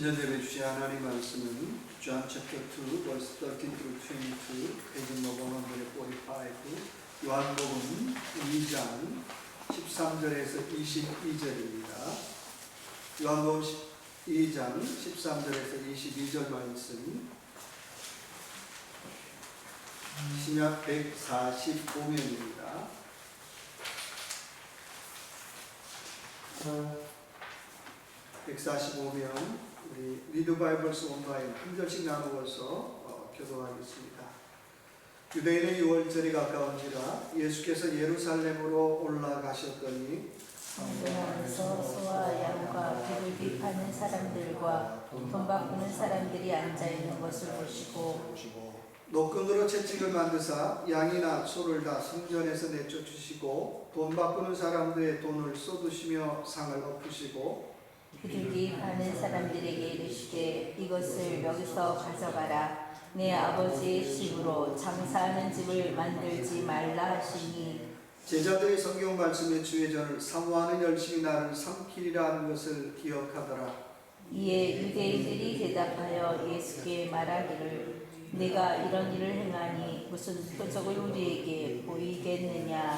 예배 주신 하나님 말씀은 John chapter 2 verse 13 through 22 페이지 넘버 145 요한복음 2장 13절에서 22절입니다. 요한복음 2장 13절에서 22절 말씀 신약 145면입니다. 145면 우리 리드 바이블스 온라인 한 절씩 나누어서 어, 교도하겠습니다. 유대인의 유월절이 가까운지라 예수께서 예루살렘으로 올라가셨더니 성전안에서 소와 양과 비둘기 파는 사람들과 돈 바꾸는 사람들이 앉아 있는 것을 보시고 노끈으로 채찍을 만드사 양이나 소를 다 성전에서 내쫓으시고 돈 바꾸는 사람들의 돈을 쏟으시며 상을 엎으시고 비둘기 파는 사람들에게 이르시되 이것을 여기서 가져가라. 내 아버지의 집으로 장사하는 집을 만들지 말라 하시니. 제자들의 성경 말씀의 주의전을 사모하는 열심히 나를 삼키리라는 것을 기억하더라. 이에 유대인들이 대답하여 예수께 말하기를 내가 이런 일을 행하니 무슨 표적을 우리에게 보이겠느냐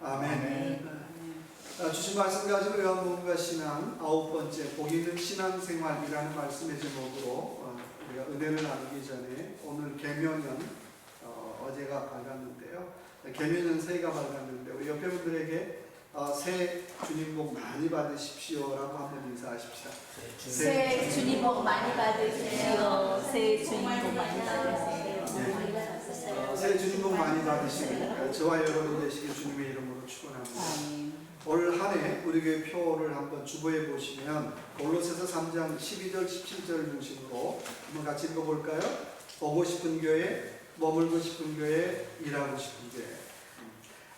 아멘. 아, 주신 말씀 가지고 요한복음과 신앙 아홉 번째 복 있는 신앙생활이라는 말씀의 제목으로 어, 우리가 은혜를 나누기 전에 오늘 개묘년 어, 어제가 밝았는데요. 개묘년 새해가 밝았는데 우리 옆에 분들에게 어, 새해 주님 복 많이 받으십시오라고 한번 인사하십시다. 새해 주님 복 많이 받으세요 새해 주님 복 많이 받으세요 어, 새해 주님 복 많이 받으시고 어, 저와 여러분 되시길 주님의 이름으로 축원합니다. 올 한해 우리 교회 표를 한번 주보해 보시면 골로새서 3장 12절 17절 중심으로 한번 같이 읽어볼까요? 오고 싶은 교회, 머물고 싶은 교회, 일하고 싶은 교회. 음.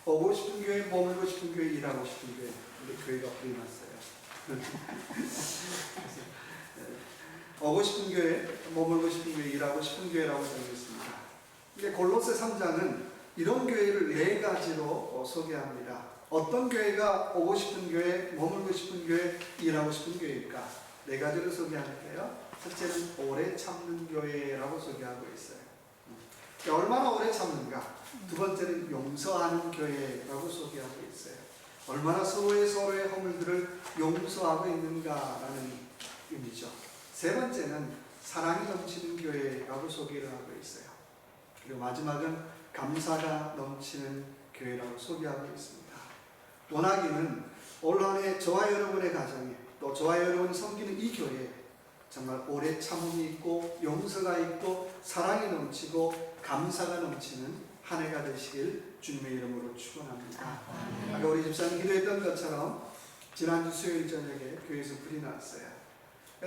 오고 싶은 교회, 머물고 싶은 교회, 일하고 싶은 교회. 우리 교회가 불이 났어요. 오고 싶은 교회, 머물고 싶은 교회, 일하고 싶은 교회라고 적었습니다. 근데 골로새 3장은 이런 교회를 네 가지로 어, 소개합니다. 어떤 교회가 오고 싶은 교회, 머물고 싶은 교회, 일하고 싶은 교회일까? 네 가지를 소개하는데요. 첫째는 오래 참는 교회라고 소개하고 있어요. 음. 얼마나 오래 참는가? 두 번째는 용서하는 교회라고 소개하고 있어요. 얼마나 서로의 서로의 허물들을 용서하고 있는가라는 의미죠. 세 번째는 사랑이 넘치는 교회라고 소개를 하고 있어요. 그리고 마지막은 감사가 넘치는 교회라고 소개하고 있습니다. 원하기는 올 한해 저와 여러분의 가정에 또 저와 여러분이 섬기는 이 교회에 정말 오래 참음이 있고 용서가 있고 사랑이 넘치고 감사가 넘치는 한 해가 되시길 주님의 이름으로 축원합니다. 아까 우리 집사님 기도했던 것처럼 지난주 수요일 저녁에 교회에서 불이 났어요.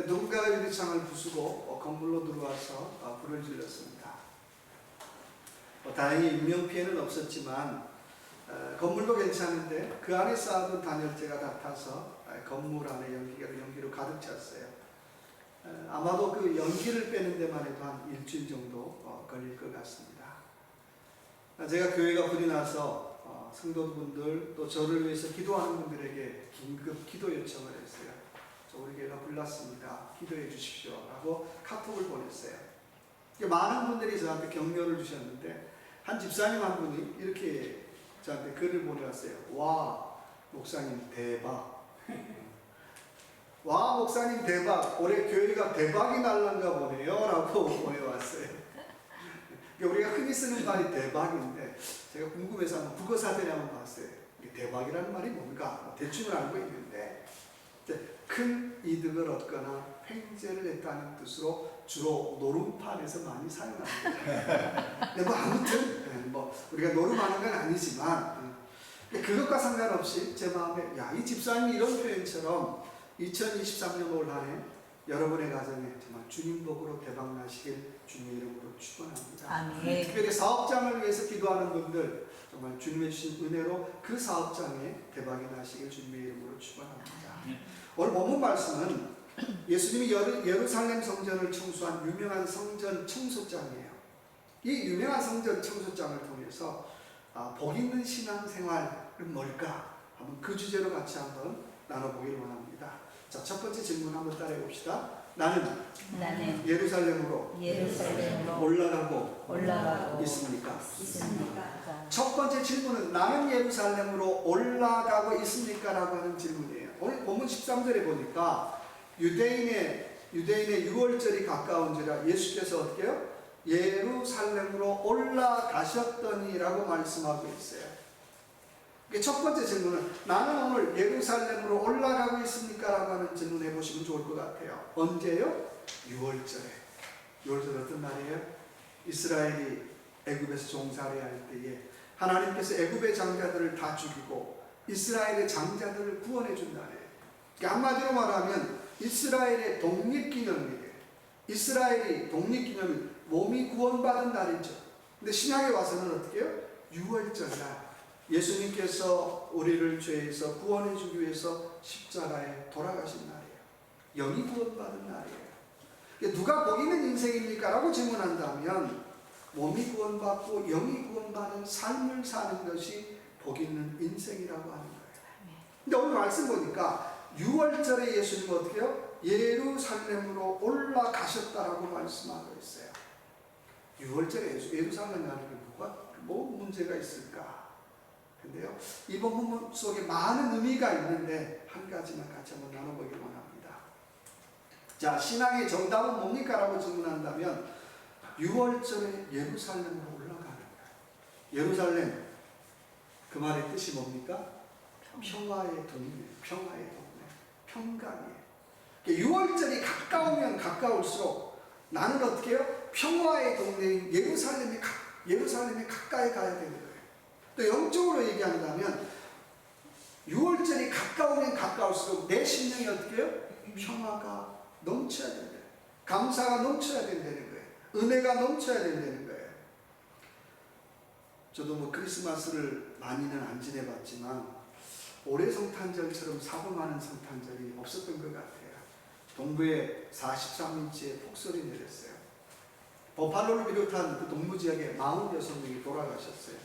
누군가가 유리창을 부수고 어, 건물로 들어와서 어, 불을 질렀습니다. 뭐 다행히 인명 피해는 없었지만 어, 건물도 괜찮은데 그 안에 쌓아둔 단열재가 다 타서 어, 건물 안에 연기가 연기로 가득 찼어요. 어, 아마도 그 연기를 빼는 데만 해도 한 일주일 정도 어, 걸릴 것 같습니다. 아, 제가 교회가 불이 나서 어, 성도분들 또 저를 위해서 기도하는 분들에게 긴급 기도 요청을 했어요. 저 우리 교회가 불났습니다. 기도해 주십시오. 라고 카톡을 보냈어요. 많은 분들이 저한테 격려를 주셨는데 한 집사님 한 분이 이렇게 저한테 글을 보내왔어요. 와, 목사님 대박. 와, 목사님 대박. 올해 교회가 대박이 날란가 보네요. 라고 보내왔어요. 그러니까 우리가 흔히 쓰는 말이 대박인데 제가 궁금해서 한번 국어사전에 한번 봤어요. 대박이라는 말이 뭔가 대충은 알고 있는데 큰 이득을 얻거나 횡재를 했다는 뜻으로 주로 노름판에서 많이 사용합니다. 근데 뭐 아무튼 예, 뭐 우리가 노름하는 건 아니지만 예, 그것과 상관없이 제 마음에 야 이 집사님이 이런 표현처럼 2023년 올 한해 여러분의 가정에 정말 주님 복으로 대박 나시길 주님의 이름으로 축원합니다. 아멘. 특별히 사업장을 위해서 기도하는 분들 정말 주님의 주신 은혜로 그 사업장에 대박이 나시길 주님의 이름으로 축원합니다. 오늘 본문 말씀은 예수님이 예루- 예루살렘 성전을 청소한 유명한 성전 청소장이에요. 이 유명한 성전 청소장을 통해서 아, 복 있는 신앙생활은 뭘까? 한번 그 주제로 같이 한번 나눠보기를 원합니다. 자, 첫 번째 질문 한번 따라해 봅시다. 나는 나는 예루살렘으로 예루살렘으로 올라가고 올라가고 있습니까? 있습니까? 첫 번째 질문은 나는 예루살렘으로 올라가고 있습니까? 라고 하는 질문이에요. 오늘 본문 13절에 보니까 유대인의 유대인의 6월절이 가까운지라 예수께서 어떻게 해요? 예루살렘으로 올라가셨더니라고 말씀하고 있어요. 첫 번째 질문은 나는 오늘 예루살렘으로 올라가고 있습니까? 라고 하는 질문 해 보시면 좋을 것 같아요. 언제요? 6월절에. 6월절 어떤 날이에요? 이스라엘이 애굽에서 종살이 할 때에 하나님께서 애굽의 장자들을 다 죽이고 이스라엘의 장자들을 구원해 준다네. 그러니까 한마디로 말하면 이스라엘의 독립기념일이에요. 이스라엘이 독립기념일 몸이 구원받은 날이죠. 근데 신약에 와서는 어떻게 해요? 6월절 날 예수님께서 우리를 죄에서 구원해 주기 위해서 십자가에 돌아가신 날이에요. 영이 구원받은 날이에요. 누가 복 있는 인생입니까? 라고 질문한다면 몸이 구원받고 영이 구원받은 삶을 사는 것이 복 있는 인생이라고 하는 거예요. 근데 오늘 말씀 보니까 6월절에 예수님은 어떻게 해요? 예루살렘으로 올라가셨다라고 말씀하고 있어요. 6월절에 예수, 예루살렘 가는 게 뭐가, 뭐 문제가 있을까? 근데요, 이번 본문 속에 많은 의미가 있는데 한 가지만 같이 한번 나눠보기 원합니다. 자, 신앙의 정답은 뭡니까? 라고 질문한다면 6월절에 예루살렘으로 올라가는 거예요. 예루살렘, 그 말의 뜻이 뭡니까? 평화의 동네, 평화의 동네, 평강이에요. 6월절이 가까우면 가까울수록 나는 어떻게 해요? 평화의 동네인 예루살렘에, 가, 예루살렘에 가까이 가야 되는 거예요. 또 영적으로 얘기한다면 6월절이 가까우면 가까울수록 내 심령이 어떻게 해요? 평화가 넘쳐야 된다. 감사가 넘쳐야 된다는 거예요. 은혜가 넘쳐야 된다는 거예요. 저도 뭐 크리스마스를 많이는 안 지내봤지만 올해 성탄절처럼 많은 성탄절이 없었던 것 같아요. 동부에 43인치의 폭설이 내렸어요. 버팔로를 비롯한 그 동부 지역에 46명이 돌아가셨어요.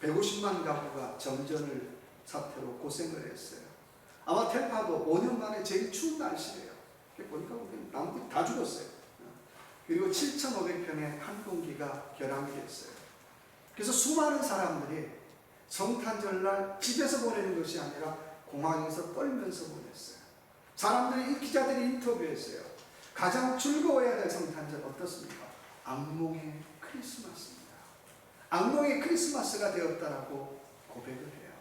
150만 가구가 점전을 사태로 고생을 했어요. 아마 템파도 5년 만에 제일 추운. 이렇게 보니까 우리 나무들이 다 죽었어요. 그리고 7,500평의 항공기가 결항이 됐어요. 그래서 수많은 사람들이 성탄절날 집에서 보내는 것이 아니라 공항에서 떨면서 보냈어요. 사람들이 이 기자들이 인터뷰했어요. 가장 즐거워야 될 성탄절 어떻습니까? 악몽의 크리스마스입니다. 악몽의 크리스마스가 되었다라고 고백을 해요.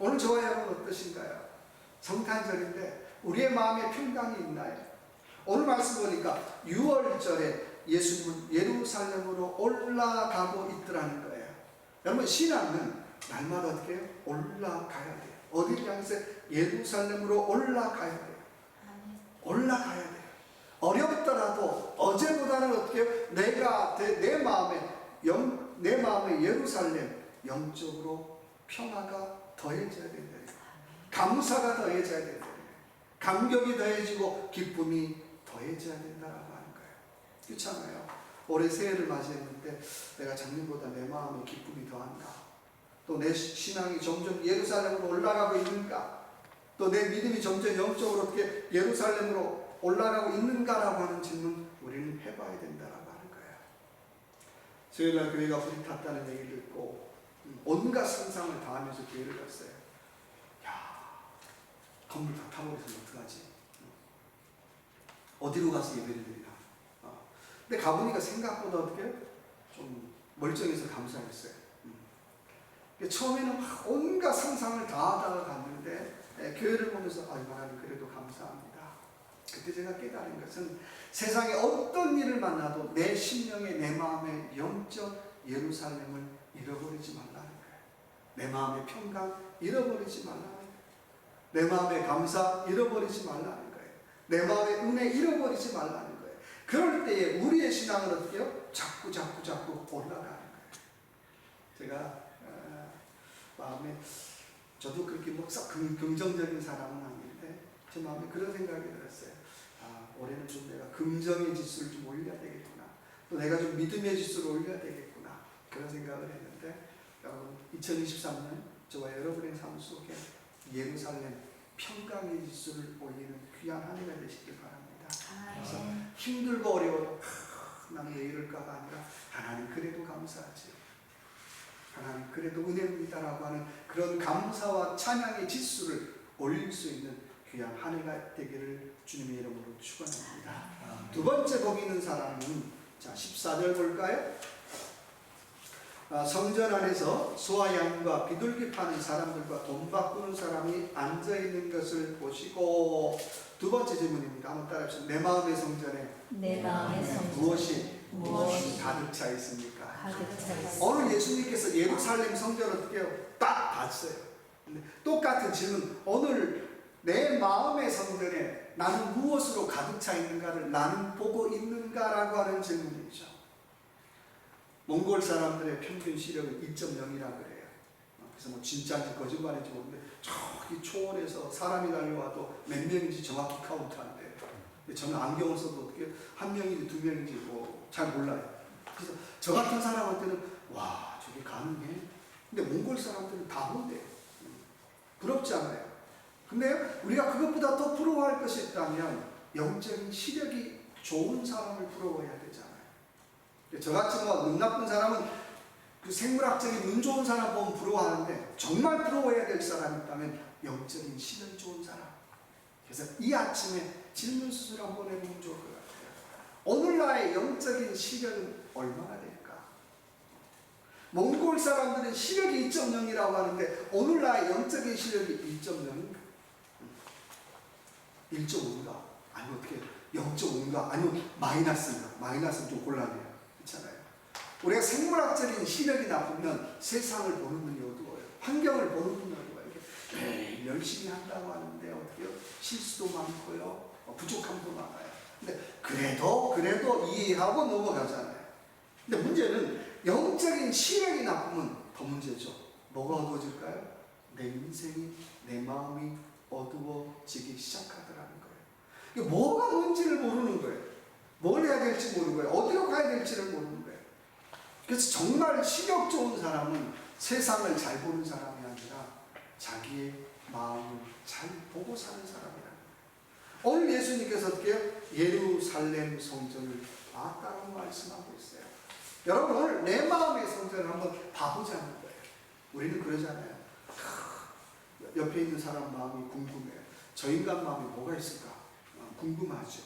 오늘 저와 여러분 어떠신가요? 성탄절인데 우리의 마음에 평강이 있나요? 오늘 말씀 보니까 6월절에 예수님은 예루살렘으로 올라가고 있더라는 거예요. 여러분 신앙은 날마다 어떻게 해요? 올라가야 돼요. 어디를 향해서 예루살렘으로 올라가야 돼요. 올라가야 돼요. 어렵더라도 어제보다는 어떻게 해요? 내가 내, 내 마음에 영, 내 마음에 예루살렘 영적으로 평화가 더해져야 된다. 감사가 더해져야 된다. 감격이 더해지고 기쁨이 더해져야 된다라고 하는 거예요. 그렇잖아요. 올해 새해를 맞이했는데 내가 작년보다 내 마음에 기쁨이 더한가? 또 내 신앙이 점점 예루살렘으로 올라가고 있는가? 또 내 믿음이 점점 영적으로 어떻게 예루살렘으로 올라가고 있는가라고 하는 질문 우리는 해봐야 된다라고 하는 거예요. 수요일날 교회가 불이 탔다는 얘기를 듣고 음, 온갖 상상을 다 하면서 교회를 갔어요. 야, 건물 다 타버려서 어떡하지? 어디로 가서 예배를 드리나? 어. 근데 가보니까 생각보다 어떻게 좀 멀쩡해서 감사했어요. 음. 처음에는 막 온갖 상상을 다 하다가 갔는데 예, 교회를 보면서 아 하나님 그래도 감사합니다. 그때 제가 깨달은 것은 세상에 어떤 일을 만나도 내 심령에 내 마음에 영적 예루살렘을 잃어버리지 말라는 거예요. 내 마음의 평강 잃어버리지 말라는 거예요. 내 마음의 감사 잃어버리지 말라는 거예요. 내 마음의 은혜 잃어버리지 말라는 거예요. 그럴 때에 우리의 신앙은 어떻게 해요? 자꾸 자꾸 자꾸 올라가는 거예요. 제가 어, 마음에 저도 그렇게 뭐썩 긍정적인 사람은 아닌데 제 마음에 그런 생각이 들었어요. 아 올해는 좀 내가 긍정의 지수를 좀 올려야 되겠구나. 또 내가 좀 믿음의 지수를 올려야 되겠구나. 그런 생각을 했는데 여러분 2023년 저와 여러분의 삶 속에 예루살렘 평강의 지수를 올리는 귀한 한 해가 되시길 바랍니다. 그래서 힘들고 어려워 나는 왜 이럴까가 아니라 하나님 그래도 감사하지 하나님 그래도 은혜입니다라고 하는 그런 감사와 찬양의 지수를 올릴 수 있는 귀한 한 해가 되기를 주님의 이름으로 축원합니다. 두 번째 거기 있는 사람은 자 14절 볼까요? 아, 성전 안에서 소와 양과 비둘기 파는 사람들과 돈 바꾸는 사람이 앉아 있는 것을 보시고 두 번째 질문입니다. 한번 따라합시다. 내 마음의 성전에 내 마음의 성전 무엇이 무엇이 가득 차 있습니까? 가득 차 있어. 오늘 예수님께서 예루살렘 성전을 어떻게 해요? 딱 봤어요. 똑같은 질문. 오늘 내 마음의 성전에 나는 무엇으로 가득 차 있는가를 나는 보고 있는가라고 하는 질문이죠. 몽골 사람들의 평균 시력은 2.0이라 그래요. 그래서 뭐 진짜인지 거짓말인지 모르는데 저기 초원에서 사람이 달려와도 몇 명인지 정확히 카운트한대요. 저는 안경을 써도 어떻게 한 명인지 두 명인지 뭐 잘 몰라요. 그래서 저 같은 사람한테는 와 저게 가능해? 근데 몽골 사람들은 다 본대요. 부럽지 않아요. 근데 우리가 그것보다 더 부러워할 것이 있다면 영적인 시력이 좋은 사람을 부러워해야 되잖아요. 저같이 뭐눈 나쁜 사람은 그 생물학적인 눈 좋은 사람 보면 부러워하는데 정말 부러워해야 될 사람이 있다면 영적인 시력이 좋은 사람. 그래서 이 아침에 질문 수술 한번 해보면 좋을 것 같아요. 오늘 나의 영적인 시력은 얼마나 될까? 몽골 사람들은 시력이 2.0이라고 하는데 오늘 나의 영적인 시력이 1.0인가? 1.5인가? 아니면 어떻게 0.5인가? 아니면 마이너스인가? 마이너스는 좀 곤란해요. 그렇잖아요. 우리가 생물학적인 시력이 나쁘면 세상을 보는 눈이 어두워요. 환경을 보는 눈이 어두워요. 열심히 한다고 하는데 어떻게요? 실수도 많고요. 어, 부족함도 많아요. 근데 그래도 그래도 이해하고 넘어가잖아요. 근데 문제는 영적인 시력이 나쁘면 더 문제죠. 뭐가 어두워질까요? 내 인생이 내 마음이 어두워지기 시작하더라는 거예요. 뭐가 뭔지를 모르는 거예요. 뭘 해야 될지 모르는 거예요. 어디로 가야 될지를 모르는 거예요. 그래서 정말 시력 좋은 사람은 세상을 잘 보는 사람이 아니라 자기의 마음을 잘 보고 사는 사람이라는 거예요. 오늘 예수님께서 어떻게 해요? 예루살렘 성전을 봤다고 말씀하고 있어요. 여러분 오늘 내 마음의 성전을 한번 봐보자는 거예요. 우리는 그러잖아요. 크, 옆에 있는 사람 마음이 궁금해요. 저 인간 마음이 뭐가 있을까? 어, 궁금하죠.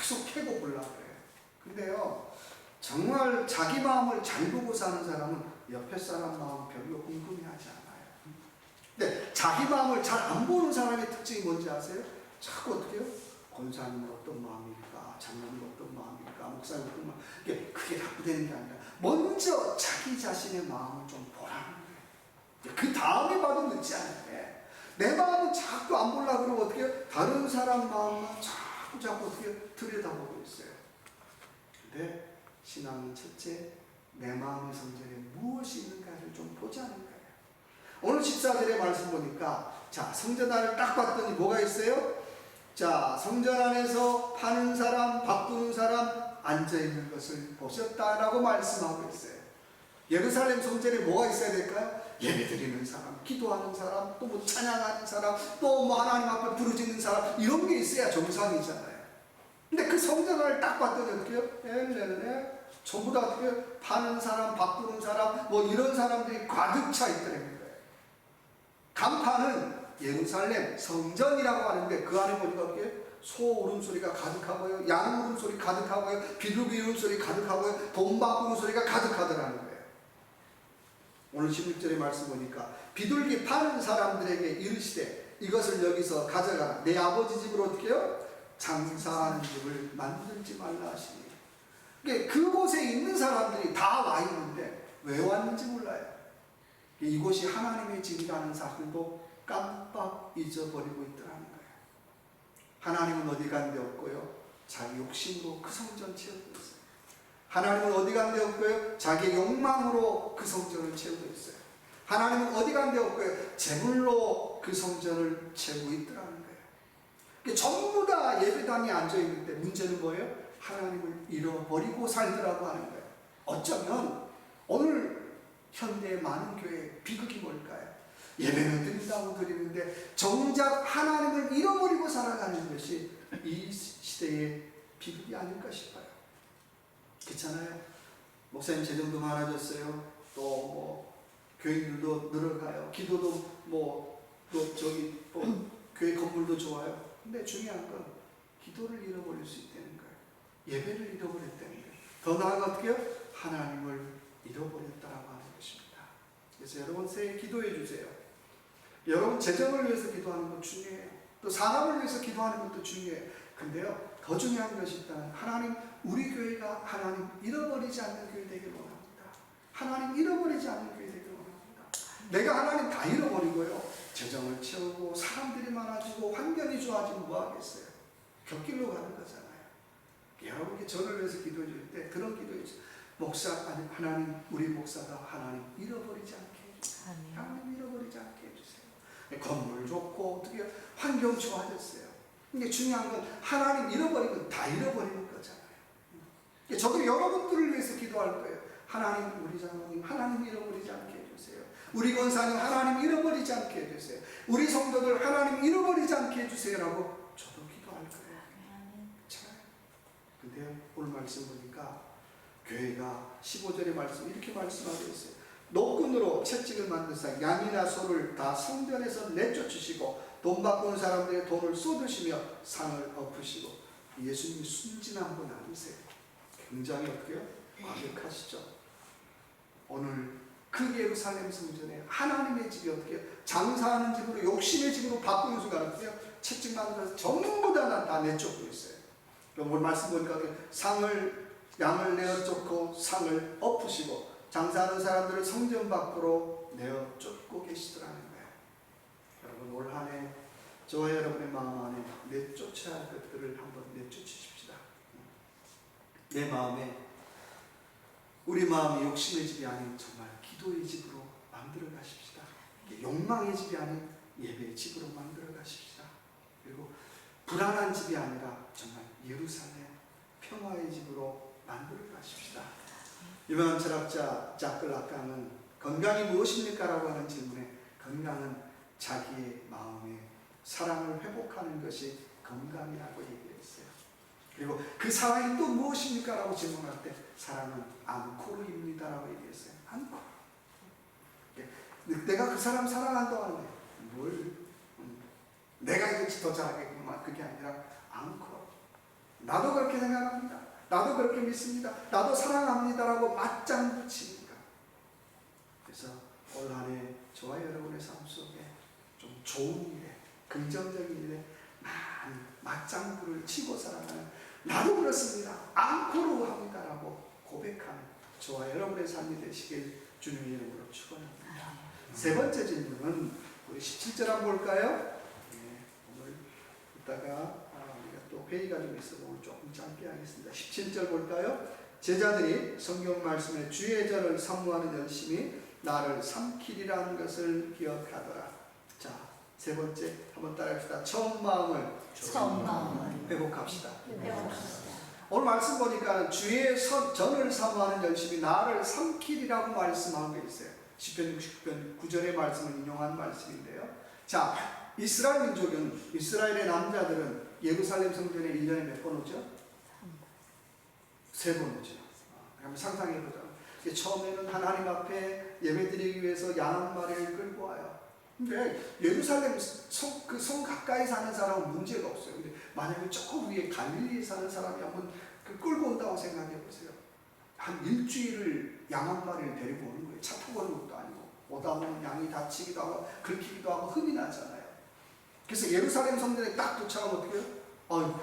계속 캐고 보려고 그래요. 근데요, 정말 자기 마음을 잘 보고 사는 사람은 옆에 사람 마음 별로 궁금해하지 않아요. 근데 자기 마음을 잘 안 보는 사람의 특징이 뭔지 아세요? 자꾸 어떻게 해요? 권사님은 어떤 마음일까? 장로님 어떤 마음일까? 목사님 어떤 마음 이게 그게 자꾸 되는 게 아니라 먼저 자기 자신의 마음을 좀 보라는 거예요. 그 다음에 봐도 늦지 않은데 내 마음은 자꾸 안 보려고 그러고 어떻게 해요? 다른 사람 마음만 자꾸 자꾸 어떻게 들여다보고 있어요. 근데 신앙은 첫째 내 마음의 성전에 무엇이 있는가를 좀 보자는 거예요. 오늘 14절의 말씀 보니까 자 성전 안을 딱 봤더니 뭐가 있어요? 자 성전 안에서 파는 사람 바꾸는 사람 앉아 있는 것을 보셨다라고 말씀하고 있어요. 예루살렘 성전에 뭐가 있어야 될까요? 예배 드리는 사람, 기도하는 사람, 또 뭐 찬양하는 사람, 또 뭐 하나님 앞에 부르짖는 사람 이런 게 있어야 정상이잖아요. 근데 그 성전을 딱 봤더니 어떻게 해요? 엘레네 전부 다 어떻게? 파는 사람, 바꾸는 사람, 뭐 이런 사람들이 가득 차 거예요. 간판은 예루살렘 성전이라고 하는데 그 안에 보니까 어떻게 소 울음소리가 가득하고요, 양 울음소리 가득하고요, 비둘기 울음소리 가득하고요, 돈 바꾸는 소리가 가득하더라는 거예요. 오늘 16절의 말씀 보니까 비둘기 파는 사람들에게 이르시되 이것을 여기서 가져가라. 내 아버지 집으로 어떻게 해요? 장사하는 집을 만들지 말라 하시니. 그러니까 그곳에 있는 사람들이 다 와 있는데 왜 왔는지 몰라요. 이곳이 하나님의 집이라는 사실도 깜빡 잊어버리고 있더라는 거예요. 하나님은 어디 간 데 없고요. 자기 욕심으로 그 성전 채우고 있어요. 하나님은 어디 간 데 없고요. 자기 욕망으로 그 성전을 채우고 있어요. 하나님은 어디 간 데 없고요. 재물로 그 성전을 채우고 있더라는 거예요. 전부 다 예배당에 앉아 있는데 문제는 뭐예요? 하나님을 잃어버리고 살더라고 하는 거예요. 어쩌면 오늘 현대의 많은 교회의 비극이 뭘까요? 예배는 드린다고 드리는데 정작 하나님을 잃어버리고 살아가는 것이 이 시대의 비극이 아닐까 싶어요. 그렇잖아요. 목사님 재정도 많아졌어요. 또 뭐 교인들도 늘어가요. 기도도 뭐 또 저기 뭐 교회 건물도 좋아요. 근데 중요한 건 기도를 잃어버릴 수 있다는 거예요. 예배를 잃어버렸다는 거예요. 더 나아가 어떻게 요? 하나님을 잃어버렸다라고 하는 것입니다. 그래서 여러분 새해 기도해 주세요. 여러분 재정을 위해서 기도하는 것 중요해요. 또 산업을 위해서 기도하는 것도 중요해요. 근데요, 더 중요한 것이 있다면 하나님, 우리 교회가 하나님 잃어버리지 않는 교회 되길 원합니다. 하나님 잃어버리지 않는 교회 되길 원합니다. 내가 하나님 다 잃어버리고요. 재정을 채우고 사람들이 많아지고 환경이 좋아지면 뭐 하겠어요? 곁길로 가는 거잖아요. 여러분께 저를 위해서 기도해 줄 때 그런 기도해 주세요. 목사, 아니 하나님, 우리 목사가 하나님 잃어버리지 않게 해주세요. 하나님 잃어버리지 않게 해주세요. 건물 좋고 어떻게 환경 좋아졌어요. 이게 중요한 건 하나님 잃어버리면 다 잃어버리는 거잖아요. 음. 저도 여러분들을 위해서 기도할 거예요. 하나님 우리 장로님 하나님 잃어버리지 않게 해주세요. 우리 권사님 하나님 잃어버리지 않게 해주세요. 우리 성도들 하나님 잃어버리지 않게 해주세요라고 저도 기도할 거예요. 참. 근데 오늘 말씀 보니까 교회가 15절의 말씀 이렇게 말씀하고 있어요. 노끈으로 채찍을 만드사 양이나 소를 다 성전에서 내쫓으시고 돈 바꾸는 사람들의 돈을 쏟으시며 상을 엎으시고 예수님이 순진한 분 아니세요. 굉장히 어떻게요? 과격하시죠. 오늘 그 예루살렘 성전에 하나님의 집이 어떻게 장사하는 집으로 욕심의 집으로 바꾸는 순간 어때요? 채찍 만들어서 전부 다, 다 내쫓고 있어요. 오늘 말씀 보니까 상을 양을 내어 쫓고 상을 엎으시고 장사하는 사람들을 성전 밖으로 내어 쫓고 계시더라는 거예요. 여러분 올 한해 저와 여러분의 마음 안에 내쫓아야 할 것들을 한번 내쫓으십시다. 내 마음에 우리 마음이 욕심의 집이 아닌 정말 기도의 집으로 만들어 가십시다. 욕망의 집이 아닌 예배의 집으로 만들어 가십시다. 그리고 불안한 집이 아니라 정말 예루살렘 평화의 집으로 만들어 가십시다. 유명한 철학자 자클 라깡은 건강이 무엇입니까? 라고 하는 질문에 건강은 자기의 마음에 사랑을 회복하는 것이 건강이라고 얘기했어요. 그리고 그 사랑이 또 무엇입니까? 라고 질문할 때 사랑은 앙코르입니다. 라고 얘기했어요. 앙코르. 내가 그 사람 사랑한다고 하는데 뭘 음, 내가 이것이 더 잘하겠구만 그게 아니라 앙코르. 나도 그렇게 생각합니다. 나도 그렇게 믿습니다. 나도 사랑합니다라고 맞장구 칩니다. 그래서 올 한해 저와 여러분의 삶 속에 좀 좋은 일에 긍정적인 일에 많이 맞장구를 치고 살아가는 나도 그렇습니다. 앙코르 합니다라고 고백하는 저와 여러분의 삶이 되시길 주님의 이름으로 축원합니다. 세 번째 질문은 우리 17절 한번 볼까요? 네, 오늘 이따가 또 회의가 좀 있어서 오늘 조금 짧게 하겠습니다. 17절 볼까요? 제자들이 성경 말씀에 주의 절을 사모하는 열심히 나를 삼키리라는 것을 기억하더라. 자, 세 번째 한번 따라합시다. 처음 마음을 처음 마음을 회복합시다. 회복합시다. 오늘 말씀 보니까 주의 선, 전을 사모하는 열심히 나를 삼키리라고 말씀한 게 있어요. 10편 69편 9절의 말씀을 인용한 말씀인데요. 자, 이스라엘 민족은 이스라엘의 남자들은 예루살렘 성전에 1년에 몇 번 오죠? 세 번 오죠. 아, 한번 상상해 보자. 처음에는 하나님 앞에 예배드리기 위해서 양한 마리를 끌고 와요. 근데 예루살렘 성, 그 성 가까이 사는 사람은 문제가 없어요. 근데 만약에 조금 위에 갈릴리에 사는 사람이 한번 그 끌고 온다고 생각해 보세요. 한 일주일을 양 한 마리를 데리고 오는 거예요. 차 타고 오는 것도 아니고. 오다 보면 양이 다치기도 하고 긁히기도 하고 흠이 나잖아요. 그래서 예루살렘 성전에 딱 도착하면 어떻게 해요? 아이고,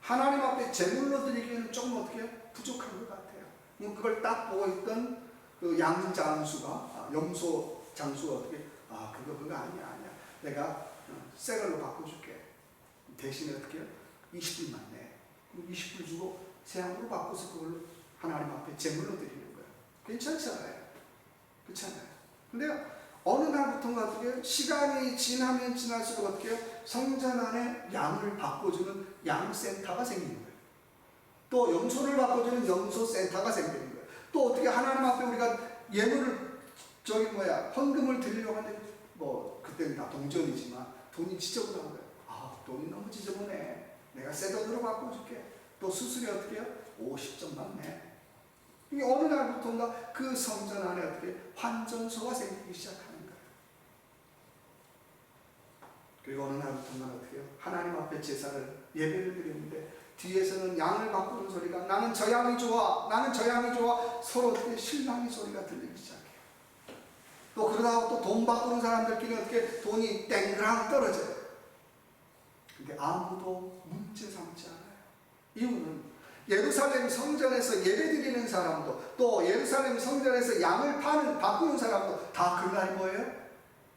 하나님 앞에 제물로 드리기에는 조금 어떻게? 부족한 것 같아요. 뭐 그걸 딱 보고 있던 그 양장수가, 아, 염소 장수가 어떻게, 아, 그거 그거 아니야, 아니야. 내가 어, 새 걸로 바꿔줄게. 대신에 어떻게 해요? 20불만 내. 그럼 20불 주고 세안으로 바꿔서 그걸 하나님 앞에 제물로 드리는 거예요. 괜찮잖아요. 그렇잖아요. 근데 어느 날부터인가 어떻게? 시간이 지나면 지날수록 어떻게? 성전 안에 양을 바꿔주는 양센터가 생기는 거예요. 또 염소를 바꿔주는 염소센터가 생기는 거예요. 또 어떻게 하나님 앞에 우리가 예물을 저기 뭐야 헌금을 드리려고 하는데 뭐 그때는 다 동전이지만 돈이 지저분한 거예요. 아 돈이 너무 지저분해. 내가 새 돈으로 바꿔줄게. 또 수술이 어떻게 해요? 50점만 내. 이게 어느 날부터인가 그 성전 안에 어떻게 환전소가 생기기 거예요. 그리고 어느 날부터인가 어떻게 해요? 하나님 앞에 제사를 예배를 드리는데 뒤에서는 양을 바꾸는 소리가 나는 저 양이 좋아 나는 저 양이 좋아 서로 어떻게 실망의 소리가 들리기 시작해요. 또 그러다가 또 돈 바꾸는 사람들끼리 어떻게 돈이 땡그랑 떨어져요. 근데 아무도 문제 삼지 않아요. 이유는 예루살렘 성전에서 예배 드리는 사람도 또 예루살렘 성전에서 양을 파는 바꾸는 사람도 다 그날 뭐예요?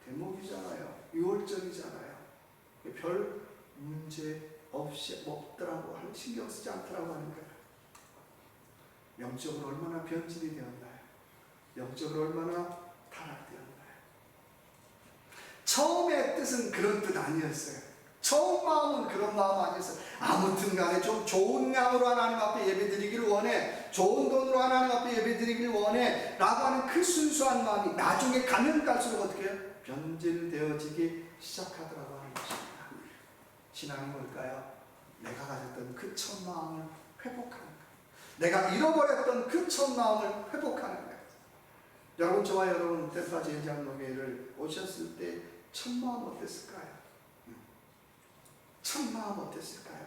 대목이잖아요. 6월절이잖아요. 별 문제 없이 없더라고 하는 신경 쓰지 않더라고 하는 거예요. 영적으로 얼마나 변질이 되었나요? 영적으로 얼마나 타락되었나요? 처음의 뜻은 그런 뜻 아니었어요. 처음 마음은 그런 마음 아니었어요. 아무튼 간에 좀 좋은 양으로 하나님 앞에 예배 드리기를 원해. 좋은 돈으로 하나님 앞에 예배 드리기를 원해. 라고 하는 그 순수한 마음이 나중에 가면 갈수록 어떻게 해요? 변질되어지기 시작하더라고 하는 것입니다. 신앙이 뭘까요? 내가 가졌던 그 첫 마음을 회복하는 거예요. 내가 잃어버렸던 그 첫 마음을 회복하는 거예요. 여러분 저와 여러분 델파 제장로교회를 오셨을 때 첫 마음 어땠을까요? 첫 마음 어땠을까요?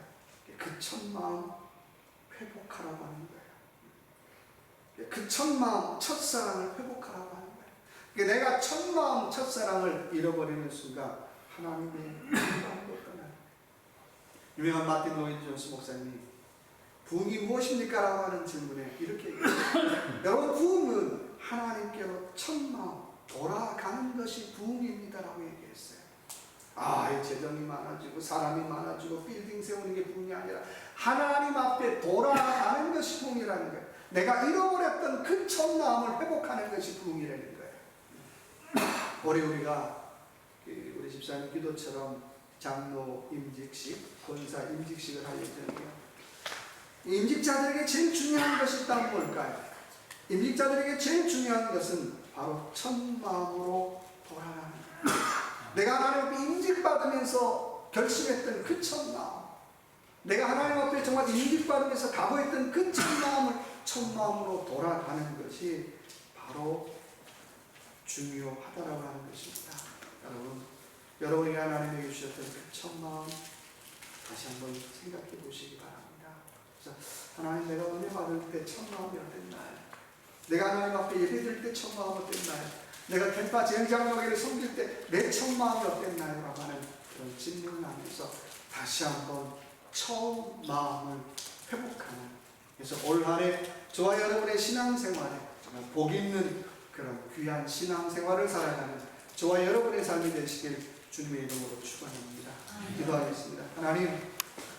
그 첫 마음 회복하라고 하는 거예요. 그 첫 마음, 첫사랑을 회복하라고 하는 거예요. 그러니까 내가 첫 마음, 첫사랑을 잃어버리는 순간 하나님의. 유명한 마틴 로인 존스 목사님이 부흥이 무엇입니까? 라고 하는 질문에 이렇게. 여러분 부흥은 하나님께로 첫 마음 돌아가는 것이 부흥입니다. 라고 얘기했어요. 아, 이 재정이 많아지고 사람이 많아지고 빌딩 세우는 게 부흥이 아니라 하나님 앞에 돌아가는 것이 부흥이라는 거예요. 내가 잃어버렸던 그첫 마음을 회복하는 것이 부흥이라는 거예요. 올해 우리가 그 우리 집사님 기도처럼 장로 임직식, 권사 임직식을 할 예정이에요. 이 임직자들에게 제일 중요한 것이 있다면 뭘까요? 임직자들에게 제일 중요한 것은 바로 첫 마음으로 돌아가는 거예요. 내가 하나님 앞에 임직받으면서 결심했던 그 첫 마음. 내가 하나님 앞에 정말 임직받으면서 각오했던 그 첫 마음을 첫 마음으로 돌아가는 것이 바로 중요하다라고 하는 것입니다. 여러분, 여러분이 하나님에게 주셨던 그 첫 마음 다시 한번 생각해 보시기 바랍니다. 그래서 하나님 내가 은혜 받을 때 첫 마음이 어땠나요? 내가 하나님 앞에 예배드릴 때 첫 마음 어땠나요? 내가 템파 재행장로회를 섬길 때 내 첫 마음이 어땠나요? 라고 하는 그런 질문을 하면서 다시 한번 처음 마음을 회복하는 그래서 올 한해 저와 여러분의 신앙생활에 정말 복 있는 그런 귀한 신앙생활을 살아가는 저와 여러분의 삶이 되시길 주님의 이름으로 축원합니다. 기도하겠습니다. 하나님